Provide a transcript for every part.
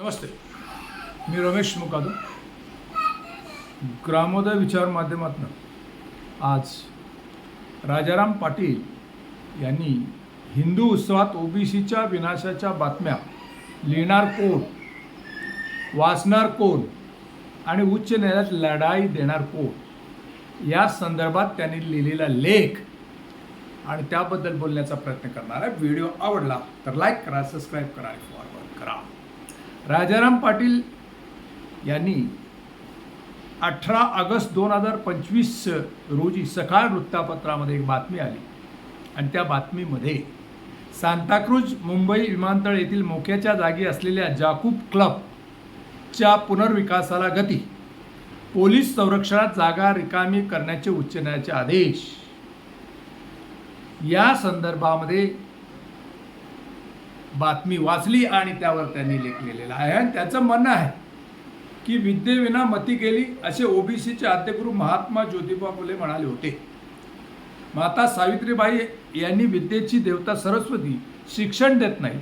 नमस्ते. मी रमेश मुकादम. ग्रामोदय विचार माध्यमातून आज राजाराम पाटील यांनी हिंदू उत्सवात ओबीसीच्या विनाशाच्या बातम्या लिहिणार कोण वाचणार कोण आणि उच्च न्यायालयात लढाई देणार कोण या संदर्भात त्यांनी लिहिलेला लेख आणि त्याबद्दल बोलण्याचा प्रयत्न करणार आहे. व्हिडिओ आवडला तर लाईक करा सबस्क्राईब करा आणि फॉरवर्ड करा. राजाराम पाटील यांनी अठरा ऑगस्ट दोन हजार पंचवीस रोजी सकाळ वृत्तपत्रामध्ये एक बातमी आली. आणि त्या बातमीमध्ये सांताक्रूज मुंबई विमानतळ येथील मोक्याच्या जागी असलेल्या जाकूब क्लबच्या पुनर्विकासाला गती पोलीस संरक्षणात जागा रिकामी करण्याचे उच्च न्यायालयाचे आदेश. या संदर्भामध्ये बातमी वाचली आणि त्यावर त्यांनी लेख आहे. आणि त्याचं म्हणणं आहे की विद्येविना मती गेली असे ओबीसीचे आद्यगुरू महात्मा ज्योतिबा फुले म्हणाले होते. माता सावित्रीबाई यांनी विद्येची देवता सरस्वती शिक्षण देत नाही.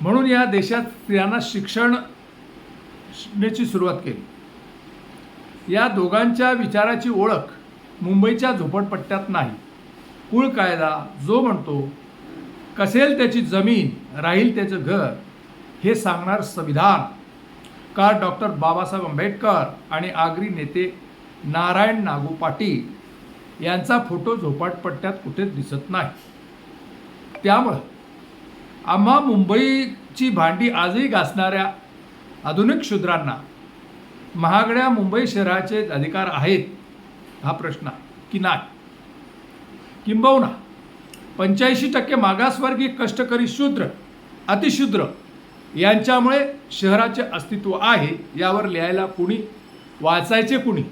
म्हणून या देशात स्त्रियांना शिक्षणाची सुरुवात केली. या दोघांच्या विचाराची ओळख मुंबईच्या झोपडपट्ट्यात नाही. कुळ कायदा जो म्हणतो कसेल त्याची जमीन राहील त्याचं घर हे सांगणार संविधान. का डॉक्टर बाबासाहेब आंबेडकर आणि आगरी नेते नारायण नागू पाटील यांचा फोटो झोपाटपट्ट्यात कुठेच दिसत नाही? त्यामुळं आम्हा मुंबईची भांडी आजही घासणाऱ्या आधुनिक शूद्रांना महागड्या मुंबई शहराचे अधिकार आहेत हा प्रश्न की नाही? किंबहुना. पंच्याऐंशी टक्के मागासवर्गीय कष्टकरी शूद्र अतिशूद्र यांच्यामुळे शहराचे अस्तित्व आहे यावर लिहायला कुणी वाचायचे कुणी?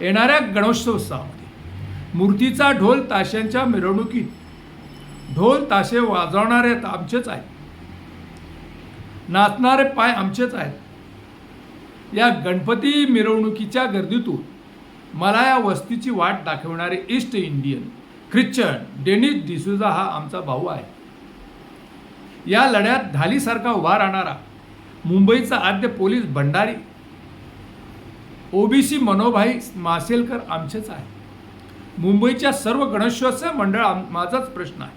येणाऱ्या गणेशोत्सवामध्ये मूर्तीचा ढोल ताशांच्या मिरवणुकीत ढोल ताशे वाजवणारे तर आमचेच आहेत. नाचणारे पाय आमचेच आहेत. या गणपती मिरवणुकीच्या गर्दीतून मला या वस्तीची वाट दाखवणारे East Indian Christian Dennis D'Souza हा आमचा भाऊ आहे. या लढ्यात ढालीसारखा उभा राहणारा मुंबईचा आद्य पोलीस भंडारी ओबीसी मनोभाई मासेलकर आमचेच आहे. मुंबईच्या सर्व गणेशोत्सव मंडळ आम माझाच प्रश्न आहे.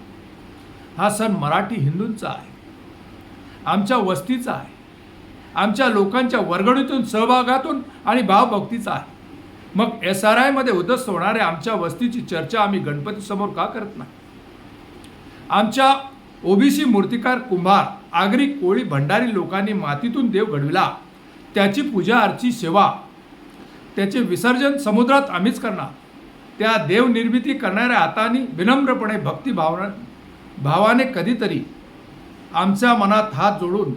हा सण मराठी हिंदूंचा आहे. आमच्या वस्तीचा आहे. आमच्या लोकांच्या वर्गणीतून सहभागातून आणि भावभक्तीचा आहे. मग एस आर आयमध्ये उद्धस्त होणाऱ्या आमच्या वस्तीची चर्चा आम्ही गणपतीसमोर का करत नाही? आमच्या ओबीसी मूर्तिकार कुंभार आगरी कोळी भंडारी लोकांनी मातीतून देव घडविला. त्याची पूजा अर्ची सेवा त्याचे विसर्जन समुद्रात आम्हीच करणार. त्या देवनिर्मिती करणाऱ्या हाताने विनम्रपणे भक्तिभावना भावाने कधीतरी आमच्या मनात हात जोडून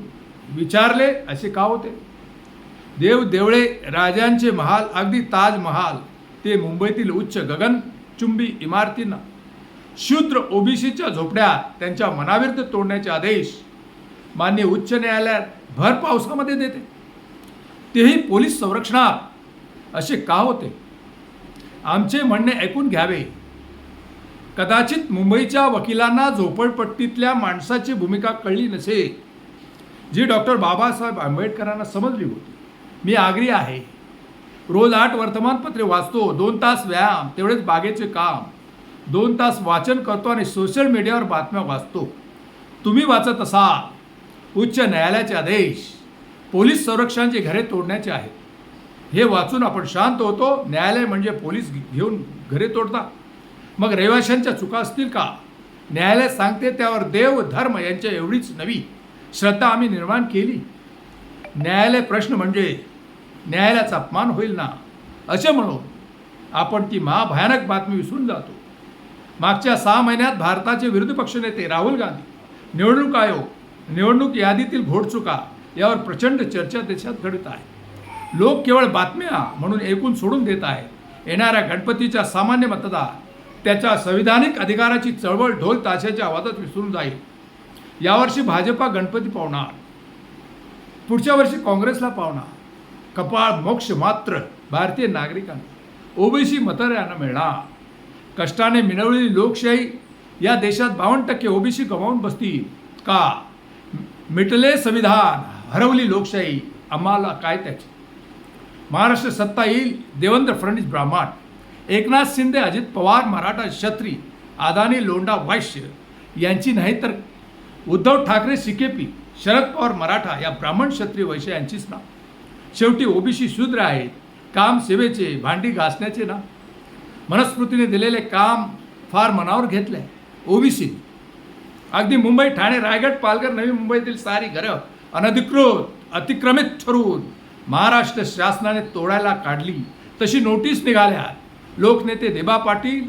विचारले असे का होते? देव देवळे राजांचे महाल अगदी ताजमहाल ते मुंबईतील उच्च गगनचुंबी इमारतींना. शूद्र ओबीसीच्या झोपड्या त्यांच्या मनाविरुद्ध तोडण्याचे आदेश मान्य उच्च न्यायालयात भर पावसामध्ये देते. तेही पोलीस संरक्षणात असे का होते? आमचे म्हणणे ऐकून घ्यावे. कदाचित मुंबईच्या वकिलांना झोपडपट्टीतल्या माणसाची भूमिका कळली नसेल जी डॉक्टर बाबासाहेब आंबेडकरांना समजली होती. मी आगरी आहे. रोज आठ वर्तमानपत्रे वाचतो दोन तास व्यायाम तेवढेच बागेचे काम. दोन तास वाचन करतो आणि सोशल मीडियावर बातम्या वाचतो. तुम्ही वाचत असाल. उच्च न्यायालयाचे आदेश. पोलीस संरक्षणाची घरे तोडण्याचे आहेत. हे वाचून आपण शांत होतो. न्यायालय म्हणजे पोलीस घेऊन घरे तोडता. मग रहिवाशांच्या चुका असतील का? न्यायालय सांगते त्यावर देव धर्म यांच्या एवढीच नवी श्रद्धा आम्ही निर्माण केली. न्यायालय प्रश्न म्हणजे न्यायालयाचा अपमान होईल ना? असे म्हणून आपण ती महाभयानक बातमी विसरून जातो. मागच्या सहा महिन्यात भारताचे विरोधी पक्षनेते राहुल गांधी निवडणूक आयोग निवडणूक यादीतील घोडचुका यावर प्रचंड चर्चा देशात घडत आहे. लोक केवळ बातम्या म्हणून ऐकून सोडून देत आहेत. येणाऱ्या गणपतीच्या सामान्य मतदार त्याच्या संविधानिक अधिकाराची चळवळ ढोल ताशाच्या आवाजात विसरून जाईल. यावर्षी भाजपा गणपती पावणार. पुढच्या वर्षी काँग्रेसला पावणार. कपाळ मोक्ष मात्र भारतीय नागरिकांना. ओबीसी मतदारांना मिळणार कष्टाने मिळवलेली लोकशाही या देशात बावन्न टक्के ओबीसी गमावून बसतील का? मिटले संविधान हरवली लोकशाही आम्हाला काय त्याची? महाराष्ट्र सत्ता येईल देवेंद्र फडणवीस ब्राह्मण. एकनाथ शिंदे अजित पवार मराठा क्षत्री अदानी लोंडा वैश्य यांची नाही तर उद्धव ठाकरे सिकेपी शरद पवार मराठा या ब्राह्मण क्षत्रिय वैश्य यांचीच नाव. शेवटी ओबीसी शूद्र आहेत. काम सेवेचे भांडी घासण्याचे ना. मनस्मृतीने दिलेले काम फार मनावर घेतले ओबीसी. अगदी मुंबई ठाणे रायगड पालघर नवी मुंबईतील सारी घरं अनधिकृत अतिक्रमित ठरवून महाराष्ट्र शासनाने तोडायला काढली. तशी नोटीस निघाल्या. लोकनेते देबा पाटील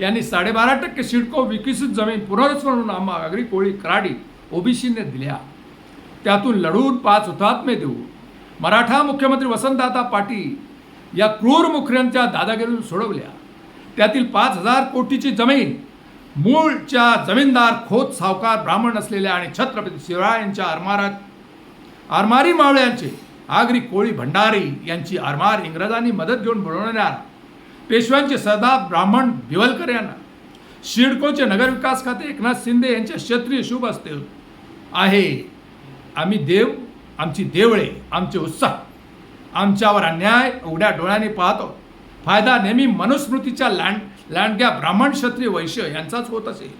यांनी साडेबारा टक्के सिडको विकसित जमीन पुनर्वसन आम्हा आगरी कोळी कराडी ओबीसीने दिल्या. त्यातून लढून पाच हुतात्मे देऊ. मराठा मुख्यमंत्री वसंतदादा पाटील या क्रूर मुखऱ्यांच्या दादागिरीतून सोडवल्या. त्यातील पाच हजार कोटीची जमीन मूळच्या जमीनदार खोत सावकार ब्राह्मण असलेल्या आणि छत्रपती शिवरायांच्या आरमारात आरमारी मावळ्यांचे आगरी कोळी भंडारी यांची आरमार इंग्रजांनी मदत घेऊन बुडवण्यात पेशव्यांचे सरदार ब्राह्मण भिवलकर यांना शिडकोचे नगरविकास खाते एकनाथ शिंदे यांच्या क्षत्रिय शुभ असते आहे. आम्ही देव आमची देवळे आमचे उत्साह. आमच्यावर अन्याय उघड्या डोळ्याने पाहतो. फायदा नेहमी मनुस्मृतीच्या लँड लांडग्या ब्राह्मण क्षत्रिय वैश्य यांचाच होत असेल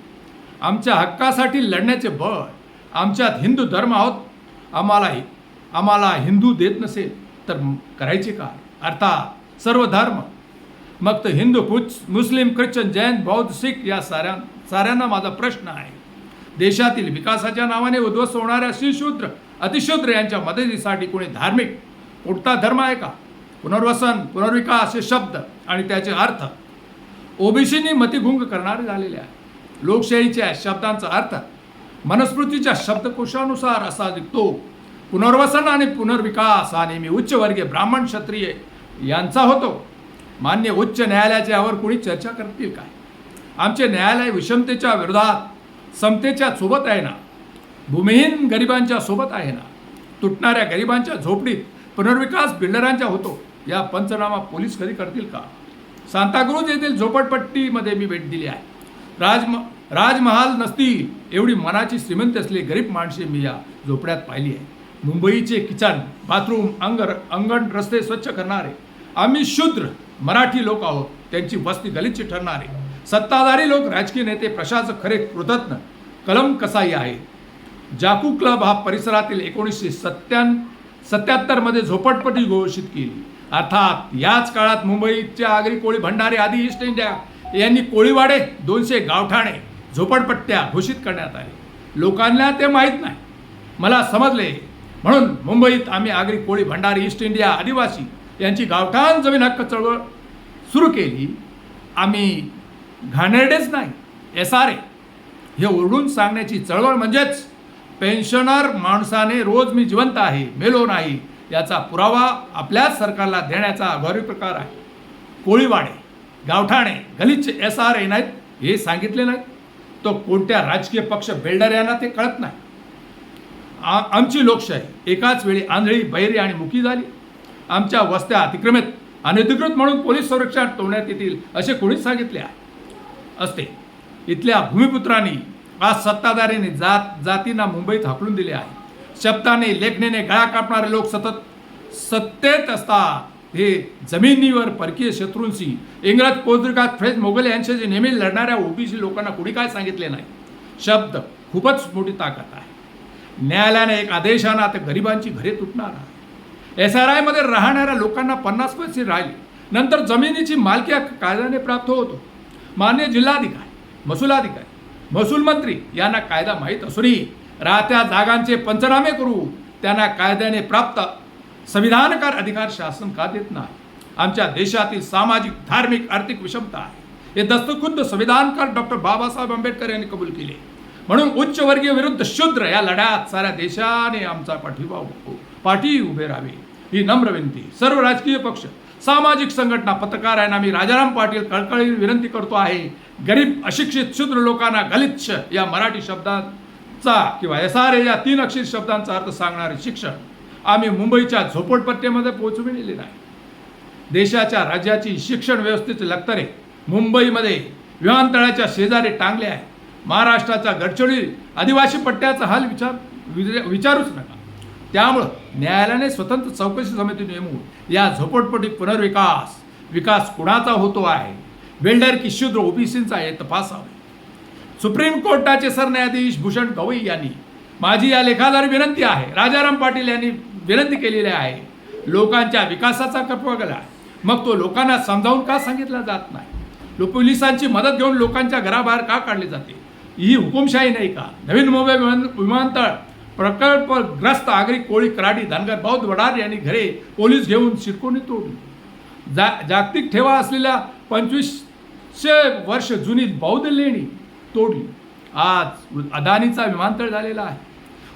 आमच्या हक्कासाठी लढण्याचे बळ. आमच्यात हिंदू धर्म आहोत. आम्हालाही आम्हाला हिंदू देत नसेल तर करायचे का अर्थात सर्व धर्म. मग तर हिंदू कुच मुस्लिम ख्रिश्चन जैन बौद्ध शीख या साऱ्या साऱ्यांना माझा प्रश्न आहे. देशातील विकासाच्या नावाने उद्ध्वस्त होणाऱ्या श्रीशूद्र अतिशूद्र यांच्या मदतीसाठी कोणी धार्मिक कोणता धर्म आहे का? पुनर्वसन पुनर्विकास हे शब्द आणि त्याचे अर्थ ओबीसीनी मतिभुंग करणारे झालेले आहे लोकशाहीच्या शब्दांचा अर्थ मनस्मृतीच्या शब्दकोशानुसार असा दिसतो पुनर्वसन आणि पुनर्विकास हा नेहमी उच्चवर्गीय ब्राह्मण क्षत्रिय यांचा होतो. मान्य उच्च न्यायालयाच्या यावर कोणी चर्चा करतील काय? आमचे न्यायालय विषमतेच्या विरोधात समतेच्या सोबत आहे ना? भूमिहीन गरिबांच्या सोबत आहे ना? तुटणाऱ्या गरिबांच्या झोपडीत पुनर्विकास बिल्डरांच्या होतो. या पंचनामा पोलीस कधी करतील का? सांताक्रूज येथील झोपडपट्टीमध्ये मी भेट दिली आहे. राजम राजमहाल नसतील एवढी मनाची श्रीमंत असलेली गरीब माणसे मी या झोपड्यात पाहिली आहे. मुंबईचे किचन बाथरूम अंगर अंगण रस्ते स्वच्छ करणारे आम्ही शूद्र मराठी लोक आहोत त्यांची वस्ती गलिच्छ ठरणारे सत्ताधारी लोक राजकीय नेते प्रशासक खरे कृतज्ञ कलम कसाई आहे. जाकू क्लब हा परिसरातील एकोणीसशे सत्त्यान सत्याहत्तरमध्ये झोपटपटी घोषित केली. अर्थात याच काळात मुंबईच्या आगरी कोळी भंडारे आदी ईस्ट इंडिया यांनी कोळीवाडे दोनशे गावठाणे झोपडपट्ट्या घोषित करण्यात आले. लोकांना ते माहीत नाही. मला समजले. म्हणून मुंबईत आम्ही आगरी कोळी भंडारी ईस्ट इंडिया आदिवासी यांची गावठाण जमीन हक्क चळवळ सुरू केली. आम्ही घाणेरडेच नाही. एस आर ए हे ओरडून सांगण्याची चळवळ म्हणजेच पेन्शनर माणसाने रोज मी जिवंत आहे मेलो नाही याचा पुरावा आपल्याच सरकारला देण्याचा अघोरी प्रकार आहे. कोळीवाडे गावठाणे गलिच्छ एस आर ए नाहीत हे सांगितले नाहीत. तो कोणत्या राजकीय पक्ष बिल्डर यांना ते कळत नाही. आ आमची लोकशाही एकाच वेळी आंधळी बैरी आणि मुकी झाली. आमच्या वस्त्या अतिक्रमित अनधिकृत म्हणून पोलीस संरक्षण ठेवण्यात येतील असे कोणीच सांगितले आहे. असते इथल्या भूमिपुत्रांनी आज सत्ताधाऱ्यांनी जात जातींना मुंबईत हाकलून दिले आहे. शब्दाने लेखणीने गळा कापणारे लोक सतत सत्तेत असतात. हे जमिनीवर परकीय शत्रूंशी इंग्रज पोर्तुगाज फ्रेंच मोगल यांच्याशी नेहमी लढणाऱ्या ओबीसी लोकांना कुणी काय सांगितले नाही? शब्द खूपच मोठी ताकद आहे. न्यायालयाने एक आदेश आणा तर गरिबांची घरे तुटणार आहे. एस आर आयमध्ये राहणाऱ्या लोकांना पन्नास पैसे राहिले. नंतर जमिनीची मालकी कायद्याने प्राप्त होतो. मान्य जिल्हाधिकारी महसुलाधिकारी महसूल मंत्री यांना कायदा माहीत असूनही राहत्या जागांचे पंचनामे करू त्यांना कायद्याने प्राप्त संविधानकार अधिकार शासन का देत नाही? आमच्या देशातील सामाजिक धार्मिक आर्थिक विषमता आहे. हे दस्तखुद्द संविधानकार डॉक्टर बाबासाहेब आंबेडकर यांनी कबूल केले. म्हणून उच्चवर्गीय विरुद्ध शूद्र या लढ्यात साऱ्या देशाने आमचा पाठिंबा पाठी उभे राहावे. ही नम्र विनंती. सर्व राजकीय पक्ष सामाजिक संघटना पत्रकार आहे ना मी राजाराम पाटील कळकळी विनंती करतो आहे गरीब अशिक्षित शूद्र लोकांना गलिच्छ या मराठी शब्दांचा किंवा एस आर ए या तीन अक्षर शब्दांचा अर्थ सांगणारे शिक्षण आम्ही मुंबईच्या झोपडपट्ट्यामध्ये पोहोचविलेले नाही देशाच्या राज्याची शिक्षण व्यवस्थेचे लक्तरे मुंबईमध्ये विमानतळाच्या शेजारी टांगले आहे. महाराष्ट्राचा गडचिरोली आदिवासी पट्ट्याचा हाल विचार विचार- विचारूच नका. त्यामुळं न्यायालयाने स्वतंत्र चौकशी समिती नेमून या झोपडपट्टी पुनर्विकास विकास कुणाचा होतो आहे बिल्डर की शूद्र ओबीसींचा हे तपासावे. सुप्रीम कोर्टाचे सरन्यायाधीश भूषण गवई यांनी माझी या लेखाधार विनंती आहे राजाराम पाटील यांनी विनंती केलेली आहे लोकांच्या विकासाचा कपवगला मग तो लोकांना समजावून का सांगितला जात नाही? लो पोलिसांची मदत घेऊन लोकांच्या घराबाहेर का काढली जाते? ही हुकुमशाही नाही का? नवीन मुंबई विमान विमानतळ प्रकल्पग्रस्त आगरी कोळी कराडी धनगर बौद्ध वडार यांनी घरे पोलीस घेऊन शिरकोणी तोडली. जा जागतिक ठेवा असलेल्या पंचवीसशे वर्ष जुनी बौद्ध लेणी तोडली. आज अदानीचा विमानतळ झालेला आहे.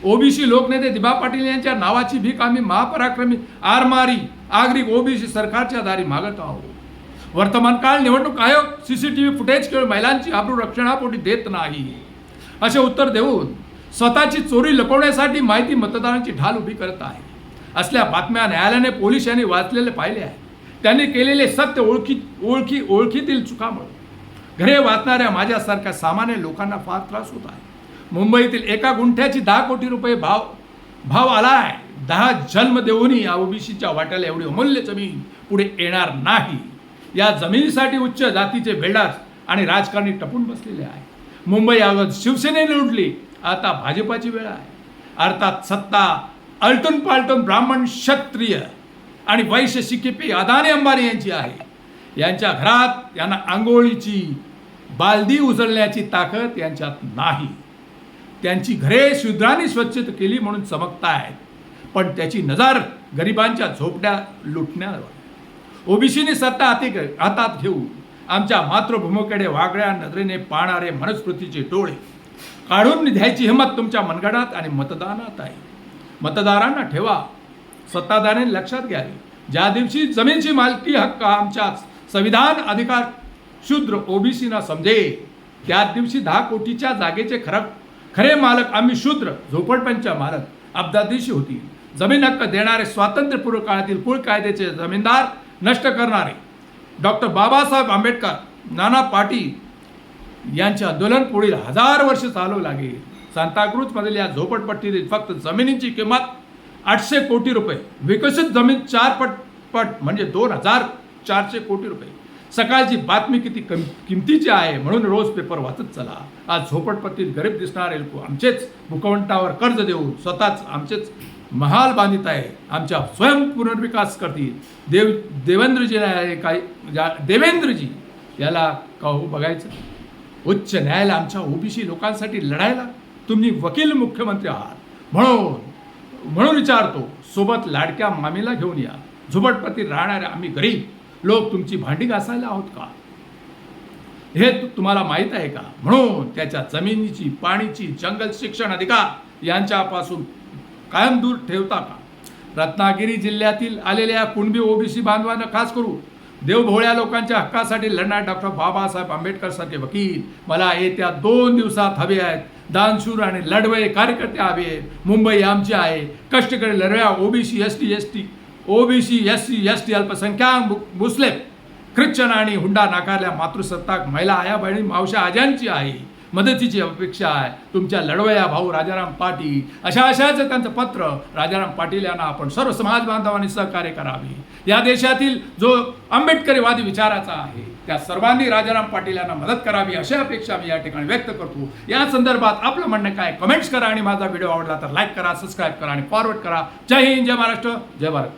ओबीसी लोकनेते दिबा पाटील यांच्या नावाची भीक आम्ही महापराक्रमी आरमारी आगरी ओबीसी सरकारच्या दारी मागत आहोत. वर्तमान काळ निवडणूक आयोग सीसीटीव्ही फुटेज केवळ महिलांची आब्रू रक्षणापोटी देत नाही. असे उत्तर देऊन स्वतःची चोरी लपवण्यासाठी माहिती मतदारांची ढाल उभी करत आहे. असल्या बातम्या न्यायालयाने पोलीस यांनी वाचलेले पाहिले आहे. त्यांनी केलेले सत्य ओळखी ओळखी ओळखीतील चुकामुळे. घरे वाचणाऱ्या माझ्यासारख्या सामान्य लोकांना फार त्रास होत आहे. मुंबईतील एका गुंठ्याची दहा कोटी रुपये भाव भाव आला आहे दहा जन्म देऊनही या ओबीसीच्या वाट्याला एवढी अमूल्य जमीन पुढे येणार नाही. या जमिनीसाठी उच्च जातीचे बेडाच आणि राजकारणी टपून बसलेले आहे. मुंबई अगोदर शिवसेनेने लुटली. आता भाजपाची वेळ आहे. अर्थात सत्ता आलटून पालटून ब्राह्मण क्षत्रिय आणि वैश्य शिकिपी अदानी अंबानी यांची आहे. यांच्या घरात यांना आंघोळीची बालदी उचलण्याची ताकद यांच्यात नाही. त्यांची घरे शूद्रांनी स्वच्छ केली म्हणून चमकतायत. पण त्याची नजर गरिबांच्या झोपड्या लुटण्यावर ओबीसीने सत्ता हाती हातात घेऊन आमच्या मातृभूमीकडे वागळ्या नजरेने पाहणारे मनस्मृतीचे डोळे काढून द्यायची हिंमत तुमच्या मनगडात आणि मतदानात आहे. मतदारांना ठेवा. सत्ताधाऱ्यांनी लक्षात घ्यावे ज्या दिवशी जमीनची मालकी हक्क आमच्या संविधान अधिकार शूद्र ओबीसीना समजे त्या दिवशी दहा कोटीच्या जागेचे खर खरे मालक आम्ही शूद्र झोपडपंच्या मालक अब्दादिशी होती जमीन हक्क देणारे स्वातंत्र्यपूर्व काळातील कुळ कायद्याचे जमीनदार नष्ट करणारे. डॉक्टर बाबासाहेब आंबेडकर नाना पाटील यांचे आंदोलन पुढील हजार वर्ष चालू लागेल. सांताक्रूजमधील या झोपडपट्टीतील फक्त जमिनीची किंमत आठशे कोटी रुपये. विकसित जमीन चार पट पट म्हणजे दोन हजार चारशे कोटी रुपये. सकाळची बातमी किती कम किमतीची आहे म्हणून रोज पेपर वाचत चला. आज झोपडपट्टीत गरीब दिसणारे लोक आमचेच मुखवंटावर कर्ज देऊन स्वतःच आमचेच महाल बांधित आहे. आमच्या स्वयं पुनर्विकास करतील. देव देवेंद्रजी काही ज्या- देवेंद्रजी याला काहू हो बघायचं? उच्च न्यायालय आमच्या ओबीसी लोकांसाठी लढायला तुम्ही वकील मुख्यमंत्री आहात. म्हणून म्हणून विचारतो सोबत लाडक्या मामीला घेऊन या. झुबटपती राहणाऱ्या आम्ही गरीब. लोक तुमची भांडी घासायला आहोत का? हे तुम्हाला माहीत आहे का? म्हणून त्याच्या जमिनीची पाणीची जंगल शिक्षण अधिकार यांच्यापासून कायम दूर ठेवता का? रत्नागिरी जिल्ह्यातील आलेल्या कुणबी ओबीसी बांधवांना खास करू देवभोळ्या लोकांच्या हक्कासाठी लढणार डॉक्टर बाबासाहेब आंबेडकर सारखे वकील मला येत्या दोन दिवसात हवे आहेत. दानशूर आणि लढवे कार्यकर्ते हवे आहेत. मुंबई आमची आहे. कष्टकरी लढव्या OBC S T S T OBC S C S T अल्पसंख्याक मुस्लिम ख्रिश्चन आणि हुंडा नाकारल्या मातृसत्ताक महिला आया बहिणी मावशा आजांची आहे. मदतीची अपेक्षा आहे. तुमच्या लढवया भाऊ राजाराम पाटील अशा अशाच त्यांचं पत्र राजाराम पाटील यांना आपण सर्व समाज बांधवांनी सहकार्य करावे. या देशातील जो आंबेडकरीवादी विचाराचा आहे त्या सर्वांनी राजाराम पाटील यांना मदत करावी अशी अपेक्षा मी या ठिकाणी व्यक्त करतो. या संदर्भात आपलं म्हणणं काय? कमेंट्स करा आणि माझा व्हिडिओ आवडला तर लाईक करा सबस्क्राईब करा आणि फॉरवर्ड करा. जय हिंद जय महाराष्ट्र जय भारत.